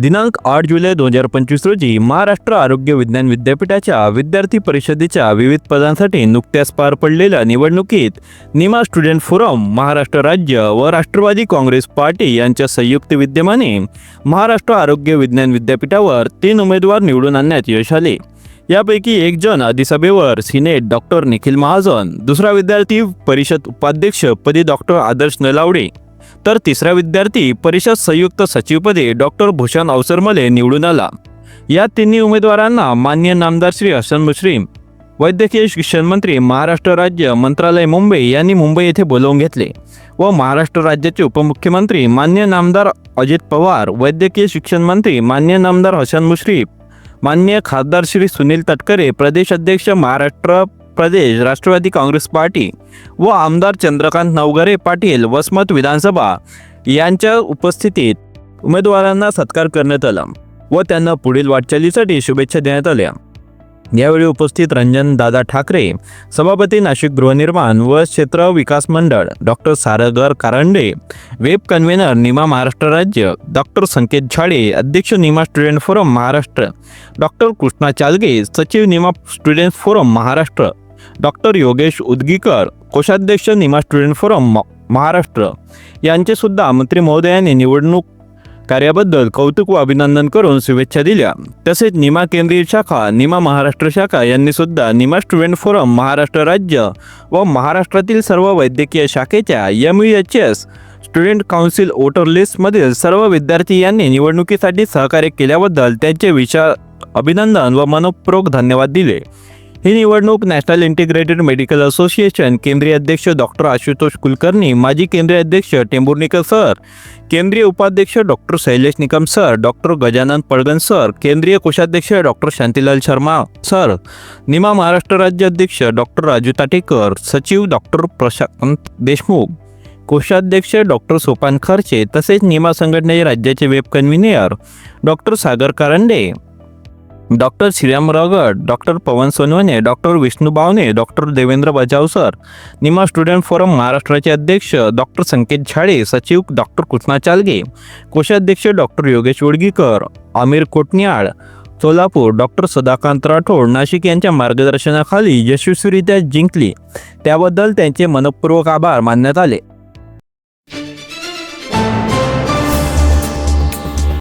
दिनांक आठ जुलै दोन हजार पंचवीस रोजी महाराष्ट्र आरोग्य विज्ञान विद्यापीठाच्या विद्यार्थी परिषदेच्या विविध पदांसाठी नुकत्याच पार पडलेल्या निवडणुकीत निमा स्टुडंट फोरम महाराष्ट्र राज्य व राष्ट्रवादी काँग्रेस पार्टी यांच्या संयुक्त विद्यमाने महाराष्ट्र आरोग्य विज्ञान विद्यापीठावर तीन उमेदवार निवडून आणण्यात यश आले. यापैकी एक जण अधिसभेवर सिनेट डॉक्टर निखिल महाजन दुसरा विद्यार्थी परिषद उपाध्यक्ष पदी डॉक्टर आदर्श नलावडे. तर तिसरा विद्यार्थी परिषद संयुक्त सचिवपदी डॉक्टर भूषण अवसरमले निवडून आला. या तिन्ही उमेदवारांना मान्य नामदार श्री हसन मुश्रीम वैद्यकीय शिक्षण मंत्री महाराष्ट्र राज्य मंत्रालय मुंबई यांनी मुंबई येथे बोलावून घेतले व महाराष्ट्र राज्याचे उपमुख्यमंत्री मान्य नामदार अजित पवार वैद्यकीय शिक्षण मंत्री मान्य नामदार हसन मुश्रीफ मान्य खासदार श्री सुनील तटकरे प्रदेश अध्यक्ष महाराष्ट्र प्रदेश राष्ट्रवादी काँग्रेस पार्टी व आमदार चंद्रकांत नवगरे पाटील वसमत विधानसभा यांच्या उपस्थितीत उमेदवारांना सत्कार करण्यात आला व त्यांना पुढील वाटचालीसाठी शुभेच्छा देण्यात आल्या. यावेळी उपस्थित रंजन दादा ठाकरे सभापती नाशिक गृहनिर्माण व क्षेत्र विकास मंडळ doctor Sargar Karande web convener NIMA Maharashtra राज्य डॉक्टर संकेत झाडे अध्यक्ष NIMA student forum Maharashtra doctor Krishna Chalge सचिव NIMA student forum Maharashtra doctor Yogesh Udgikar कोषाध्यक्ष निमा स्टुडंट फोरम महाराष्ट्र. यांचे सुद्धा मंत्री महोदयांनी निवडणूक कार्याबद्दल कौतुक व अभिनंदन करून शुभेच्छा दिल्या. तसेच निमा केंद्रीय शाखा निमा महाराष्ट्र शाखा यांनी सुद्धा निमा स्टुडंट फोरम महाराष्ट्र राज्य व महाराष्ट्रातील सर्व वैद्यकीय शाखेच्या M U H S student council voter लिस्टमधील सर्व विद्यार्थी यांनी निवडणुकीसाठी सहकार्य केल्याबद्दल त्यांचे विचार अभिनंदन व मनपूर्वक धन्यवाद दिले. ही निवडणूक नॅशनल इंटिग्रेटेड मेडिकल असोसिएशन केंद्रीय अध्यक्ष डॉक्टर आशुतोष कुलकर्णी माजी केंद्रीय अध्यक्ष टेंभुर्णीकर सर केंद्रीय उपाध्यक्ष doctor Shailesh Nikam sir doctor Gajanan Padgan sir केंद्रीय कोषाध्यक्ष डॉक्टर शांतीलाल शर्मा सर निमा महाराष्ट्र राज्य अध्यक्ष डॉक्टर राजू ताटेकर सचिव डॉक्टर प्रशांत देशमुख कोषाध्यक्ष डॉक्टर सोपान खर्चे तसेच निमा संघटनेचे राज्याचे web convenor doctor Sagar Karande. Doctor Shriram Ragad doctor Pawan Sonawane doctor Vishnu Bawane doctor Devendra बजावसर NIMA student forum महाराष्ट्राचे अध्यक्ष डॉक्टर संकेत झाडे सचिव डॉक्टर कृष्णा चालगे कोषाध्यक्ष डॉक्टर योगेश उडगीकर आमिर कोटनियाळ सोलापूर डॉक्टर सदाकांत राठोड नाशिक यांच्या मार्गदर्शनाखाली यशस्वीरित्या जिंकली. त्याबद्दल त्यांचे मनपूर्वक आभार मानण्यात आले.